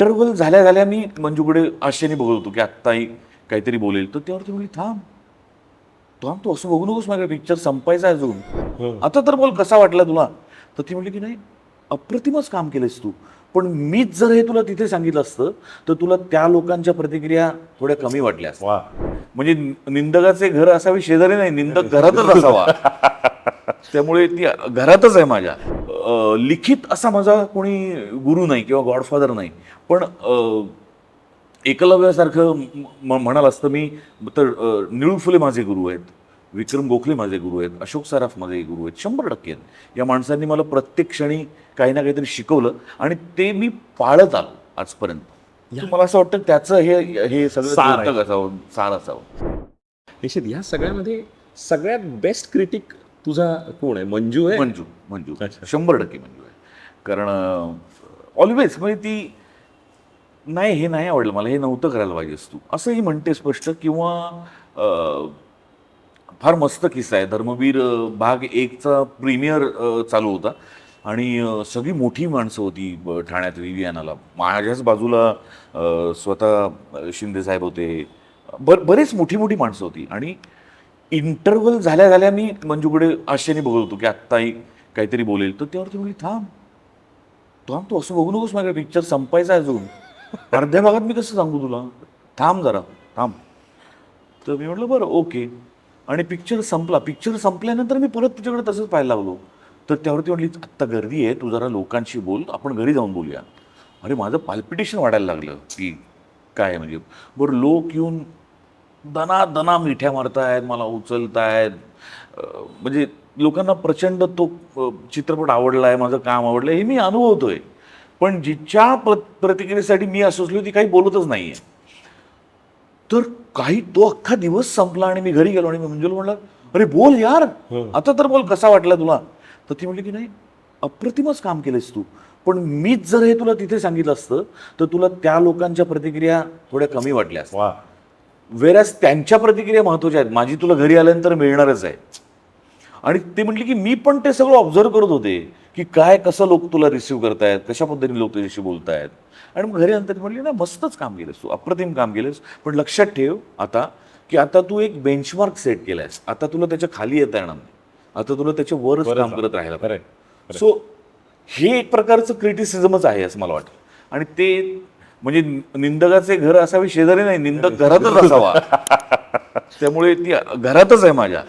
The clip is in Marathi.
इंटरव्हल झाल्या झाल्या मी मंजूकडे आशेने बघत होतो की आत्ताही काहीतरी बोलेल. तर त्यावरती म्हणली थांब. थांब तू असं बघू नकोस माझ्या पिक्चर संपायचा आहे अजून. आता तर बोल कसा वाटला तुला? तर ती म्हणली की नाही अप्रतिमच काम केलंस तू. पण मीच जर हे तुला तिथे सांगितलं असतं तर तुला त्या लोकांच्या प्रतिक्रिया थोड्या कमी वाटल्या म्हणजे निंदकाचे घर असावे शेजारी नाही निंदक घरातच असावा. त्यामुळे ती घरातच आहे माझ्या. लिखित असा माझा कोणी गुरु नाही किंवा गॉडफादर नाही. पण एकलव्यासारखं म- म्हणाल असतं मी तर निळू फुले माझे गुरु आहेत विक्रम गोखले माझे गुरु आहेत अशोक सराफ माझे गुरु आहेत शंभर टक्के आहेत. या माणसांनी मला प्रत्येक क्षणी काही ना काहीतरी शिकवलं आणि ते मी पाळत आलो आजपर्यंत. मला असं वाटतं त्याचं हे हे सगळं सार असावं सार असावं? निश्चित. ह्या सगळ्यामध्ये सगळ्यात बेस्ट क्रिटिक तुझा कोण आहे? मंजू आहे? मंजू मंजू. अच्छा. शंभर टक्के मंजू आहे. कारण ऑलवेज म्हणजे ती नाही हे नाही आवडलं मला हे नव्हतं करायला पाहिजेस तू असंही म्हणते स्पष्ट किंवा फार मस्त किस्सा आहे. धर्मवीर भाग एकचा प्रीमियर चालू होता. आणि सगळी मोठी माणसं होती ठाण्यात विवियानाला. माझ्याच बाजूला स्वतः अं, शिंदे साहेब होते. बर बरेच मोठी मोठी माणसं होती. आणि इंटरव्हल झाल्या झाल्या मी मंजूकडे आशेने बघत होतो की आत्ताही काहीतरी बोलेल. तर त्यावरती म्हणली थांब. थांब तू असं बघू नकोस माझ्या पिक्चर संपायचा आहे अजून. अर्ध्या भागात मी कसं सांगू तुला? थांब जरा. थांब. तर मी म्हटलं बरं ओके. आणि पिक्चर संपला. पिक्चर संपल्यानंतर मी परत तुझ्याकडे तसंच पाहायला लागलो. तर त्यावरती म्हटली आत्ता गर्दी आहे. तू जरा लोकांशी बोल. आपण घरी जाऊन बोलूया. अरे माझं पाल्पिटेशन वाढायला लागलं की काय म्हणजे. बरं लोक येऊन दना दना मिठ्या मारतायत मला उचलतायत. म्हणजे लोकांना प्रचंड तो चित्रपट आवडला आहे माझं काम आवडलं हे मी अनुभवतोय. पण जिच्या प्र प्रतिक्रियेसाठी मी असोसलो ती काही बोलतच नाही आहे तर काही तो अख्खा दिवस संपला आणि मी घरी गेलो आणि मी मंजुला म्हणलं अरे बोल यार. आता तर बोल कसा वाटला तुला? तर ती म्हणली की नाही अप्रतिमच काम केलंस तू. पण मीच जर हे तुला तिथे सांगितलं असतं तर तुला त्या लोकांच्या प्रतिक्रिया थोड्या कमी वाटल्या असत्या. वेरॅज त्यांच्या प्रतिक्रिया महत्त्वाच्या आहेत. माझी तुला घरी आल्यानंतर मिळणारच आहे. आणि ते म्हटले की मी पण ते सगळं ऑब्झर्व करत होते की काय कसं लोक तुला रिसिव्ह करतायत कशा पद्धतीने लोक तुझ्याशी बोलतायत. आणि मग घरी आल्यानंतर ती म्हटली ना मस्तच काम केलंस तू अप्रतिम काम केलंस. पण लक्षात ठेव आता की आता तू एक बेंचमार्क सेट केलायस. आता तुला त्याच्याखाली येता येणार नाही. आता तुला त्याच्या वरच काम. करत राहायला पाहिजे. सो हे एक प्रकारचं क्रिटिसिझमच आहे असं मला वाटतं. आणि ते म्हणजे निंदकाचे घर असावे शेजारी नाही निंदक घरातच असावा. त्यामुळे ती घरातच आहे माझ्या.